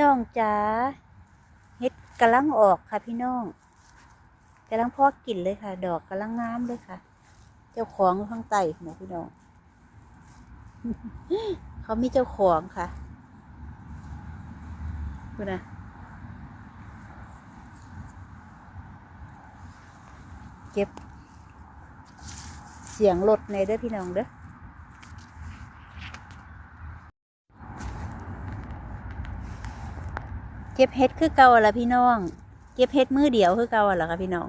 น้องจ๋าเฮ็ดกำลังออกค่ะพี่น้องกำลังพอกินเลยค่ะ ดอกกำลังงามเลยค่ะ เจ้าของข้างใต้นะพี่น้องเขามีเจ้าของค่ะดูนะเก็บ เสียงรถในเด้อพี่น้องเด้อ เก็บเฮ็ดคือเก่าละพี่น้อง เก็บเฮ็ดมือเดียวคือเก่าละค่ะพี่น้อง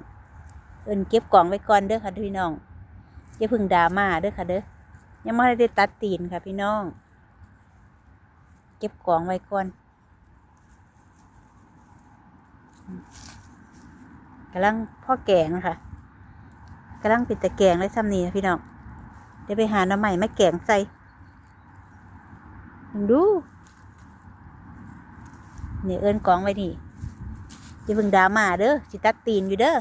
เอินเก็บกล่องไว้ก่อนเด้อค่ะพี่น้องอย่าพึ่งดราม่าเด้อค่ะเด้อยังไม่ได้ตัดตีนค่ะพี่น้อง เก็บกล่องไว้ก่อนกำลังพ่อแกงนะคะกำลังปิดตะแกงเลยซ้ำนี้นะพี่น้องเดี๋ยวไปหาน้ำใหม่มาแกงใส่ดู นี่ยเอิ้นกองไว้นี่อย่าเพิ่งดามาเด้อสิตัดตีนอยู่เด้อ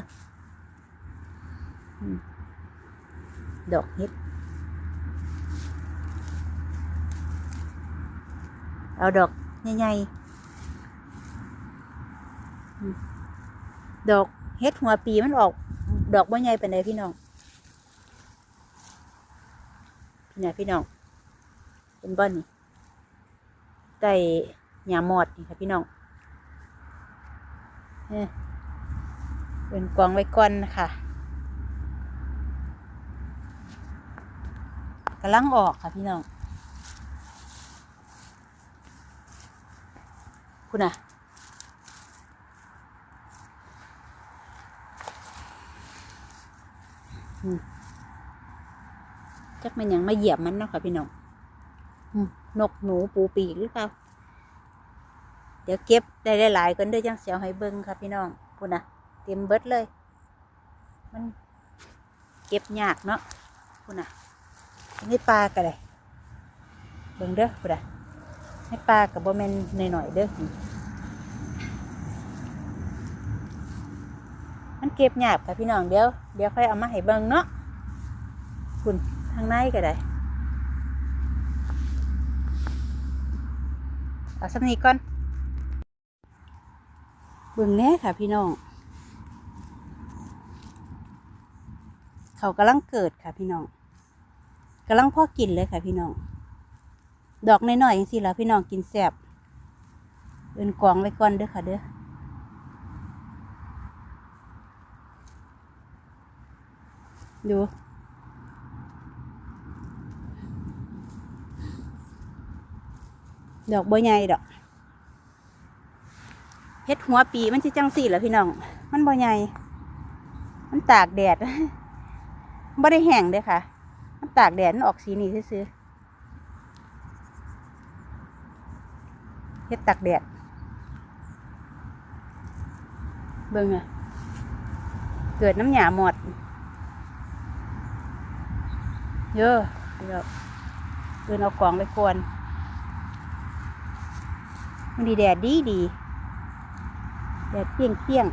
ดอกเห็ดเอาดอกใหญ่ๆดอกเห็ดหัวปีมันออก ดอกบ่ใหญ่ปานใดพี่น้องพี่น่ะพี่น้องเป็นบ้านนี่ใต้ หญ้าหมอดนี่ค่ะพี่น้องเอ้ยเป็นกวางไว้ก่อนนะคะกำลังออกค่ะพี่น้องคุณน่ะมจักมันยังมาเหยียบมันเนาะค่ะพี่น้องนกหนูปูปีกหรือเปล่า ดี๋ยวเก็บได้หลายๆกันเด้อจังเสียวให้เบิ่งค่ะพี่น้องพูนะเต็มเบิดเลย มันเก็บยากเนาะพูนะนี่ปลาก็ได้เบิ่งเด้อพูนะให้ปลากับโบแมนหน่อยๆเด้อมันเก็บหยากค่ะพี่น้องเดี๋ยวเดี๋ยวค่อยเอามาให้เบิ่งเนาะคุณทางในก็ได้เอาสักนี้ก่อน บิ่งแน่ค่ะ พี่น้อง เขากำลังเกิดค่ะ พี่น้องกำลังพ่อกินเลยค่ะพี่น้อง ดอกน้อยๆอย่างสิแล้วพี่น้องกินแซ่บเอินกวางไว้ก่อนเด้อค่ะเด้อดู ดอกบัวใหญ่ดอก เฮ็ดหัวปีมันจะจังสี่แหละพี่น้อง มันบ่ใหญ่มันตากแดดบ่ได้แห้งเด้ค่ะ มันตากแดดมันออกสีนี้ซื่อๆเฮ็ดตากแดด เบิ่งอะเกิดน้ำหยาหมด เยอะเดี๋ยวเดินเอากล่องไปกวน มันดีแดดดีดี แดดเปี้ยงเปี้ยง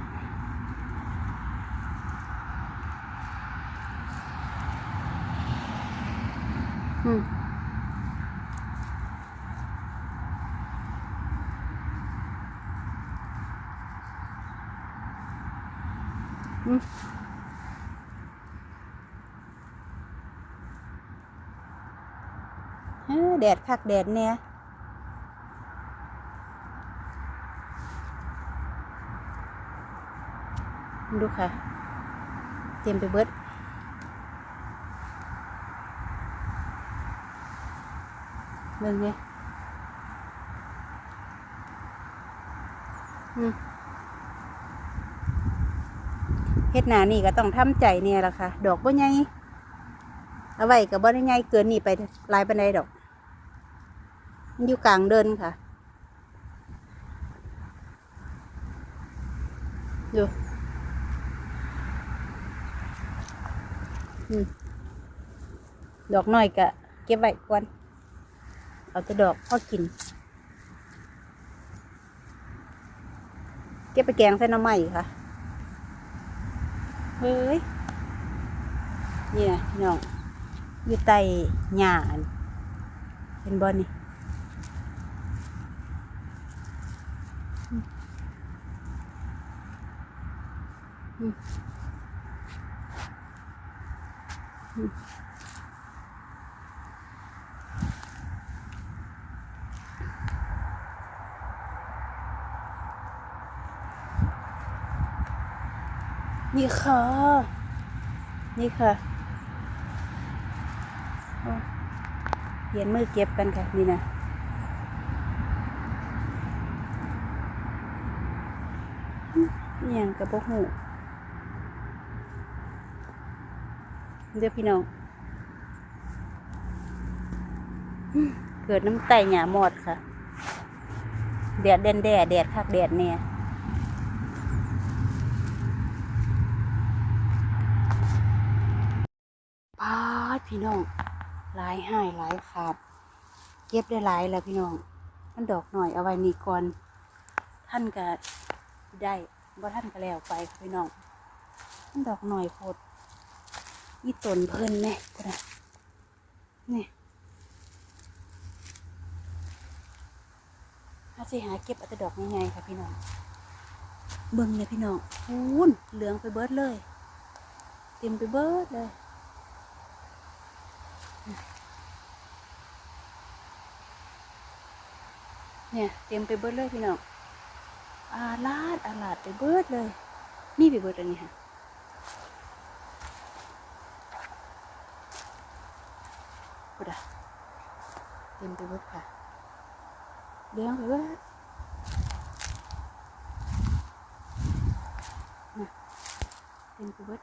อืมอืมเอ้แดดคักแดดเนี่ย ดูค่ะ เตรียมไปเบิดเบิ่งไงอืมเฮ็ดหนานี่ก็ต้องทำใจเนี่ยละค่ะ ดอกบ่ใหญ่เอาไว้กับบ่ได้ใหญ่เกินนี่ไปลายปานใดดอก มันอยู่กลางเดินค่ะ ดู ดอกน้อยกะเก็บไว้ก่อนเอาแต่ดอกพอกิน เก็บไปแกงใส่น้ำใหม่ค่ะ เฮ้ยเนี่ยน้องอยู่ใต้หญ้าเห็นบ่นี่อืม นี่ค่ะ นี่ค่ะเปลี่ยนมือเก็บกันค่ะ นี่นะอิหยังกับพวกหู เดี๋ยวพี่น้อง เกิดน้ำไตหยาหมอดค่ะ แดดแดนแดดแดดคักแดดเนี่ยพาดพี่น้องหลายหายหลายขาด เก็บได้หลายแล้วพี่น้อง มันดอกหน่อยเอาไว้นี่ก่อน ท่านก็ได้บ่ท่านก็แล้วไปค่ะพี่น้อง มันดอกหน่อยโพด นี่ตนเพิ่นแน่ก็ได้นี่ถ้าสิหาเก็บอาแต่ดอกง่ายๆค่ะพี่น้อง เบิ่งเลยพี่น้องพูนเหลืองไปเบิดเลย เต็มไปเบิดเลยเนี่ยเต็มไปเบิดเลยพี่น้องอาลาดอาลาดไปเบิดเลย นี่ไปเบิดอันนี้ค่ะ พุดะเต็มไปหมดค่ะเลี้ยงไปเบิดนะเต็มไปเบิด